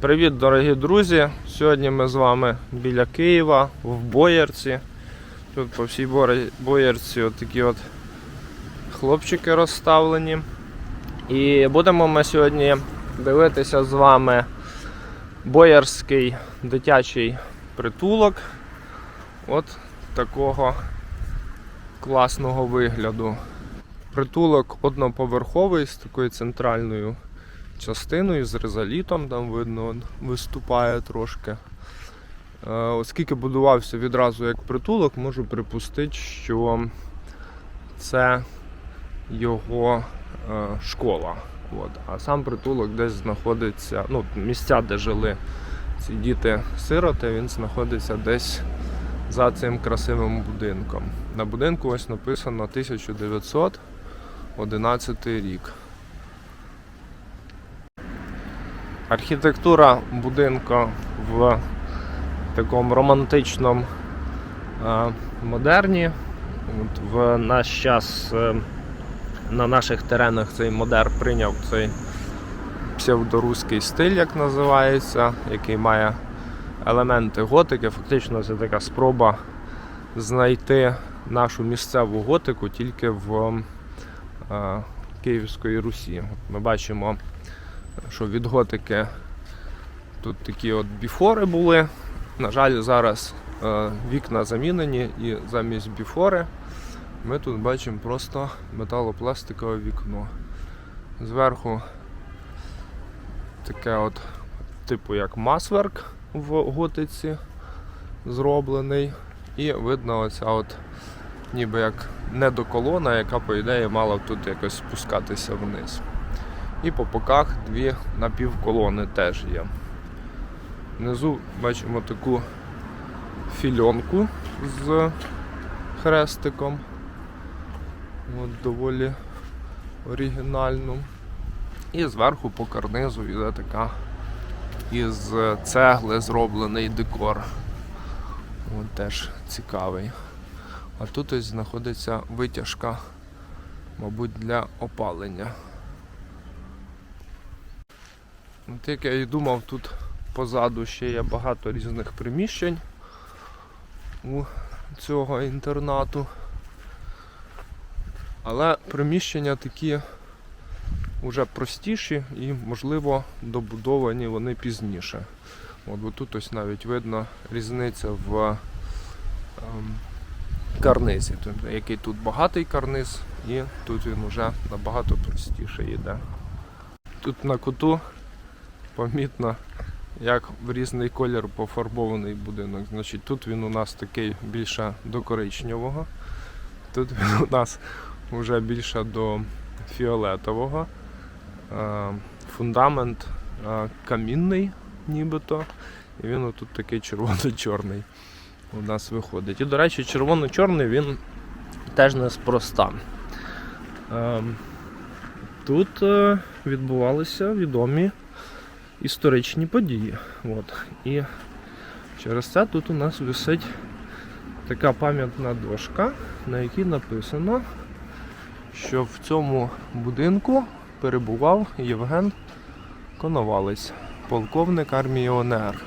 Привіт, дорогі друзі! Сьогодні ми з вами біля Києва в Боярці. Тут по всій Боярці от такі от хлопчики розставлені. І будемо ми сьогодні дивитися з вами боярський дитячий притулок. От такого класного вигляду. Притулок одноповерховий з такою центральною частиною з резолітом, там видно, виступає трошки. Е, Оскільки будувався відразу як притулок, можу припустити, що це його е, школа. От. А сам притулок десь знаходиться, ну, місця, де жили ці діти-сироти, він знаходиться десь за цим красивим будинком. На будинку ось написано 1911 рік. Архітектура будинку в такому романтичному е, модерні. От в наш час е, на наших теренах цей модер прийняв цей псевдоруський стиль, як називається, який має елементи готики. Фактично це така спроба знайти нашу місцеву готику тільки в е, Київської Русі. Ми бачимо що від готики тут такі от біфори були. На жаль, зараз е, вікна замінені і замість біфори ми тут бачимо просто металопластикове вікно. Зверху таке от, типу як масверк в готиці зроблений. І видно оця от ніби як недоколона, яка по ідеї мала б тут якось спускатися вниз. І по боках дві напівколони теж є. Внизу бачимо таку фільонку з хрестиком. От доволі оригінальну. І зверху по карнизу йде така із цегли зроблений декор. От теж цікавий. А тут ось знаходиться витяжка, мабуть, для опалення. От як я і думав, тут позаду ще є багато різних приміщень у цього інтернату. Але приміщення такі вже простіші і, можливо, добудовані вони пізніше. От бо тут ось навіть видно різниця в ем, карнизі. Тут, який тут багатий карниз, і тут він вже набагато простіше йде. Тут на куту помітно, як в різний колір пофарбований будинок. Значить, тут він у нас такий більше до коричневого, тут він у нас вже більше до фіолетового. Е, Фундамент е, камінний, нібито. І він отут такий червоно-чорний у нас виходить. І, до речі, червоно-чорний він теж неспроста. Ем, Тут е, відбувалися відомі історичні події. От. І через це тут у нас висить така пам'ятна дошка, на якій написано, що в цьому будинку перебував Євген Коновалець, полковник армії ОНР.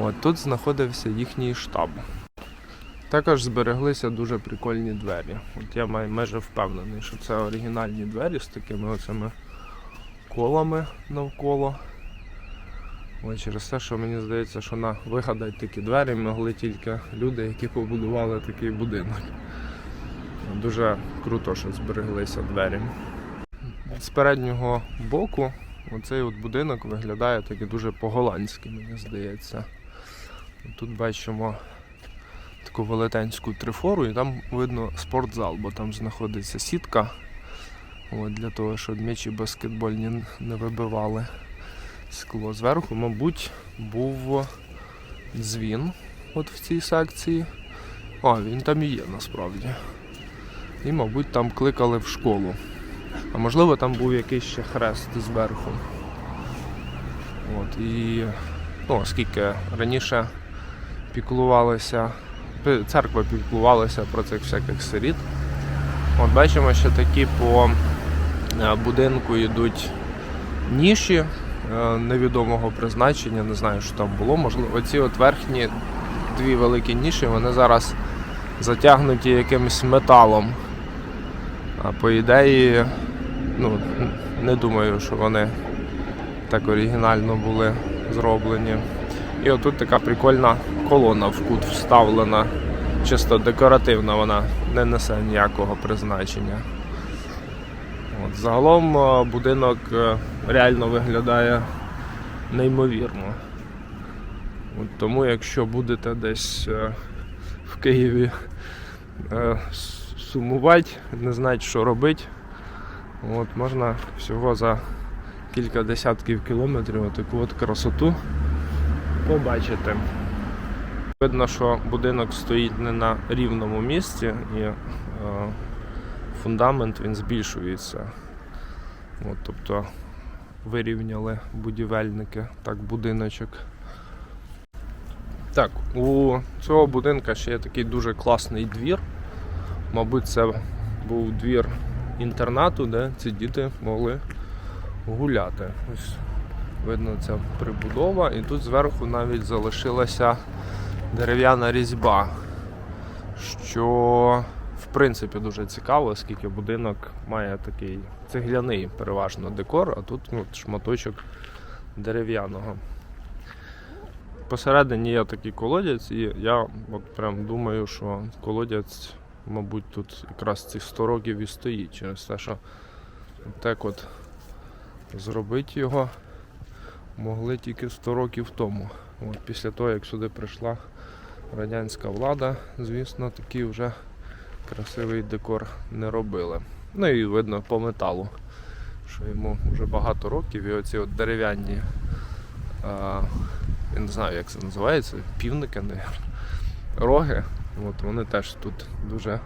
От, тут знаходився їхній штаб. Також збереглися дуже прикольні двері. От я май- майже впевнений, що це оригінальні двері з такими оцими колами навколо. Ось через те, що мені здається, що на вигадати такі двері могли тільки люди, які побудували такий будинок. Дуже круто, що збереглися двері. З переднього боку оцей от будинок виглядає таки дуже по-голландськи, мені здається. Тут бачимо таку велетенську трифору і там видно спортзал, бо там знаходиться сітка от, для того, щоб м'ячі баскетбольні не вибивали скло. Зверху, мабуть, був дзвін от в цій секції. А, він там і є насправді. І, мабуть, там кликали в школу. А можливо, там був якийсь ще хрест зверху. От, і ну, оскільки раніше піклувалися, церква піклувалася про цих всяких сиріт. От бачимо, що такі по е, будинку йдуть ніші, невідомого призначення, не знаю, що там було. Можливо, оці от верхні дві великі ніші, вони зараз затягнуті якимось металом. А по ідеї, ну, не думаю, що вони так оригінально були зроблені. І отут така прикольна колона в кут вставлена. Чисто декоративна, вона не несе ніякого призначення. Загалом е, будинок е, реально виглядає неймовірно. От, тому якщо будете десь е, в Києві сумувати, не знати, що робити, от, можна всього за кілька десятків кілометрів таку от красоту побачити. Видно, що будинок стоїть не на рівному місці і фундамент він збільшується. От, тобто вирівняли будівельники так будиночок. Так, у цього будинка ще є такий дуже класний двір. Мабуть, це був двір інтернату, де ці діти могли гуляти. Ось видно ця прибудова, і тут зверху навіть залишилася дерев'яна різьба, що принципі дуже цікаво, оскільки будинок має такий цегляний переважно декор, а тут ну, шматочок дерев'яного. Посередині є такий колодязь, і я от прям думаю, що колодязь, мабуть, тут якраз цих 100 років і стоїть через те, що так от зробити його могли тільки 100 років тому. От після того, як сюди прийшла радянська влада, звісно, такий вже красивий декор не робили. Ну і видно по металу, що йому вже багато років, і оці от дерев'яні, я не знаю, як це називається, півники, не роги. От вони теж тут дуже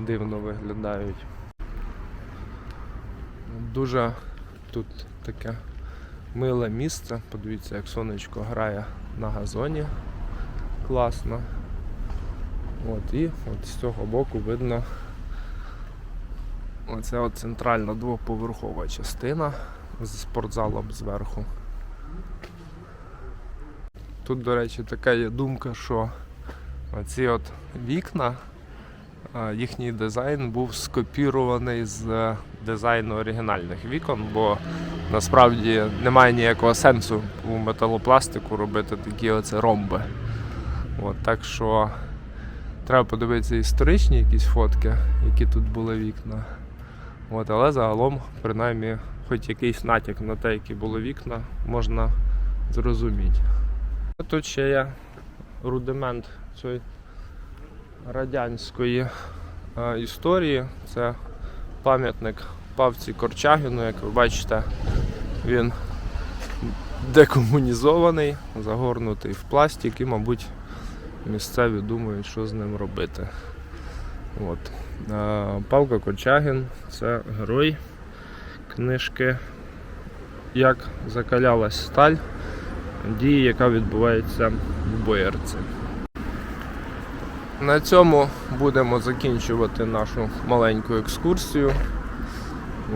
дивно виглядають. Дуже тут таке миле місце. Подивіться, як сонечко грає на газоні. Класно. От, і от з цього боку видно оця от центральна двоповерхова частина з спортзалом зверху. Тут, до речі, така є думка, що оці от вікна, їхній дизайн був скопірований з е, дизайну оригінальних вікон, бо насправді немає ніякого сенсу у металопластику робити такі оце ромби. От, так що треба подивитися історичні якісь фотки, які тут були вікна. От, але загалом, принаймні, хоч якийсь натяк на те, які були вікна, можна зрозуміти. Тут ще є рудимент цієї радянської е, історії. Це пам'ятник Павці Корчагіну, як ви бачите, він декомунізований, загорнутий в пластик і, мабуть, місцеві думають, що з ним робити. От. Павко Корчагін це герой книжки Як закалялась сталь, дії, яка відбувається в Боярці. На цьому будемо закінчувати нашу маленьку екскурсію.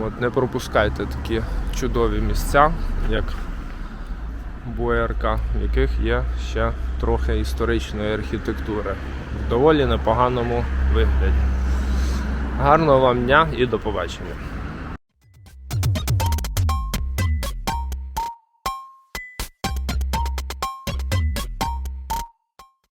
От, не пропускайте такі чудові місця, як Боярка, в яких є ще трохи історичної архітектури в доволі непоганому вигляді. Гарного вам дня і до побачення!